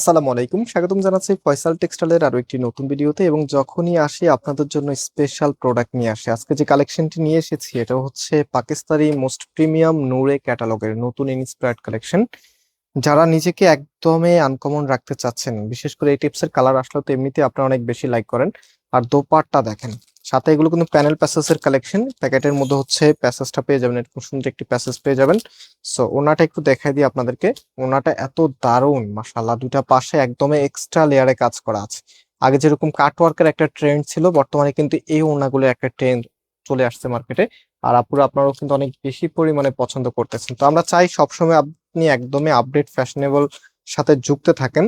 আসসালামু আলাইকুম। স্বাগতম জানাচ্ছি ফয়সাল টেক্সটাইলের আরও একটি নতুন ভিডিওতে এবং যখনই আসি আপনাদের জন্য স্পেশাল প্রোডাক্ট নিয়ে আসি। আজকে যে কালেকশনটি নিয়ে এসেছি এটা হচ্ছে পাকিস্তানি মোস্ট প্রিমিয়াম নূরে ক্যাটালগের নতুন ইন্সপায়ার্ড কালেকশন যারা নিজেকে একদমই আনকমন রাখতে চাচ্ছেন, বিশেষ করে এই টিপসের কালার আসলে তো এমনিতে আপনারা অনেক বেশি লাইক করেন। আর দোপাট্টা দেখেন সাথে এগুলো কিন্তু প্যানেল প্যাসেজের কালেকশন প্যাকেটের মধ্যে হচ্ছে প্যাসেজটা পেয়ে যাবেন, এরকম সুন্দর একটি প্যাসেজ পেয়ে যাবেন। সো ওনাটা একটু দেখাই দিই আপনাদেরকে। ওনাটা এত দারুণ মাশাল্লাহ দুইটা পাশে একদমই এক্সট্রা লেয়ারে কাজ করা আছে। আগে যেরকম কাটওয়ার্কের একটা ট্রেন্ড ছিল, বর্তমানে কিন্তু এই ওনাগুলোর একটা ট্রেন্ড চলে আসছে মার্কেটে আর আপুরা, আপনারাও কিন্তু অনেক বেশি পরিমাণে পছন্দ করতেছেন। তো আমরা চাই সবসময় আপনি একদমই আপডেট ফ্যাশনেবল সাথে যুক্ত থাকেন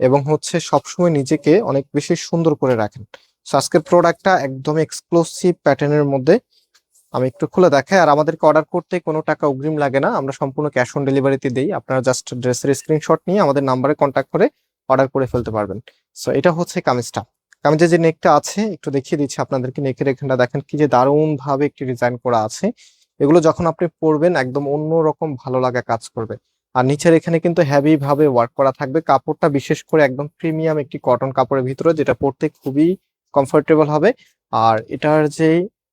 এবং হচ্ছে সবসময় নিজেকে অনেক বেশি সুন্দর করে রাখেন। সো আজকের প্রোডাক্টটা একদম এক্সক্লুসিভ প্যাটার্নের মধ্যে আমি একটু খুলে দেখাই। আর আমাদেরকে অর্ডার করতে কোনো টাকা অগ্রিম লাগে না। আমরা সম্পূর্ণ ক্যাশ অন ডেলিভারিতে দিই। আপনারা জাস্ট ড্রেসের স্ক্রিনশট নিয়ে আমাদের নাম্বারে কন্ট্যাক্ট করে অর্ডার করে ফেলতে পারবেন। সো এটা হচ্ছে কামিজটা। কামিজের যে নেকটা আছে, একটু দেখিয়ে দিচ্ছি আপনাদেরকে। নেকের এখানটা দেখেন কি যে দারুণ ভাবে একটি ডিজাইন করা আছে। এগুলো যখন আপনি পরবেন, একদম অন্য রকম ভালো লাগা কাজ করবে। আর নিচের এখানে কিন্তু হেভি ভাবে ওয়ার্ক করা থাকবে। কাপড়টা বিশেষ করে একদম প্রিমিয়াম একটি কটন কাপড়ের ভিতরে, যেটা পরতে খুবই কমফোর্টেবল হবে। আর এটার যে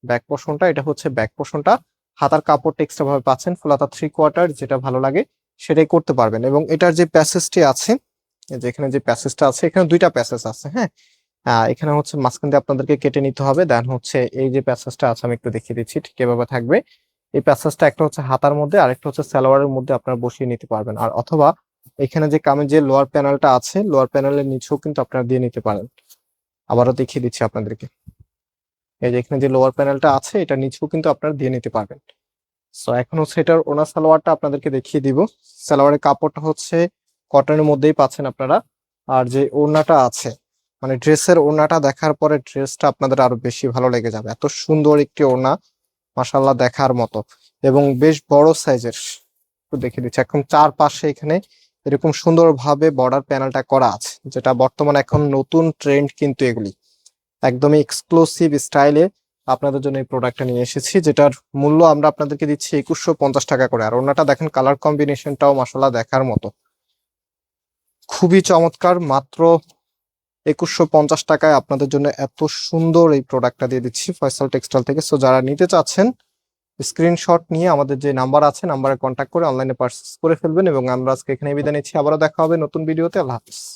ব্যাক পোর্শনটা এটা হচ্ছে ব্যাক পোর্শনটা হাতার কাপড় এক্সট্রা ভাবে পাচ্ছেন, ফুলাতা থ্রি কোয়ার্টার যেটা ভালো লাগে, সেটাই করতে পারবেন। এবং এটার যে প্যাসেজটি আছে, এই যে প্যাসেজটা আছে এখানে দুইটা প্যাসেজ আছে হ্যাঁ? এখানে হচ্ছে মাঝখান দিয়ে আপনাদেরকে কেটে নিতে হবে। দেন হচ্ছে এই যে প্যাসেজটা আছে, আমি একটু দেখিয়ে দিচ্ছি, ঠিক এভাবে থাকবে। এই প্যাসেজটা একটা হচ্ছে হাতার মধ্যে আরেকটা হচ্ছে সালোয়ারের মধ্যে আপনারা বসিয়ে নিতে পারবেন। আর অথবা এখানে যে কামে যে লোয়ার প্যানেলটা আছে লোয়ার প্যানেলের নিচেও কিন্তু আপনারা দিয়ে নিতে পারেন। আবারও দেখিয়ে দিচ্ছি আপনাদেরকে। এই যে এখানে যে লোয়ার প্যানেলটা আছে, এটা নিচেও কিন্তু আপনারা দিয়ে নিতে পারবেন। সো এখন হচ্ছে এটার ওনার সালোয়ারটা আপনাদেরকে দেখিয়ে দিব। সালোয়ারের কাপড়টা হচ্ছে কটনের মধ্যেই পাচ্ছেন আপনারা। আর যে ওড়নাটা আছে মানে ড্রেসের ওড়নাটা দেখার পরে ড্রেসটা আপনাদের আরও বেশি ভালো লেগে যাবে। এত সুন্দর একটি ওড়না মাসাল্লাহ দেখার মতো। এবং বেশ বড় সাইজের দেখিয়ে দিচ্ছি। এখন চারপাশে এখানে এরকম সুন্দরভাবে বর্ডার প্যানেলটা করা আছে, যেটা বর্তমানে এখন নতুন ট্রেন্ড কিন্তু এগুলি। একদমই এক্সক্লুসিভ স্টাইলে আপনাদের জন্য এই প্রোডাক্টটা নিয়ে এসেছি, যেটার মূল্য আমরা আপনাদেরকে দিচ্ছি একুশশো পঞ্চাশ টাকা করে। আর ওনাটা দেখেন কালার কম্বিনেশনটাও মাসাল্লাহ দেখার মতো। খুবই চমৎকার, মাত্র একুশশো পঞ্চাশ টাকায় আপনাদের জন্য এত সুন্দর এই প্রোডাক্টটা দিয়ে দিচ্ছি ফয়সাল টেক্সটাইল থেকে। সো যারা নিতে চাচ্ছেন স্ক্রিনশট নিয়ে আমাদের যে নাম্বার আছে নাম্বারে কন্ট্যাক্ট করে অনলাইনে পার্সেস করে ফেলবেন। এবং আমরা আজকে এখানে বিদায় নিচ্ছি। আবারও দেখা হবে নতুন ভিডিওতে আল্লাহ হাফিজ।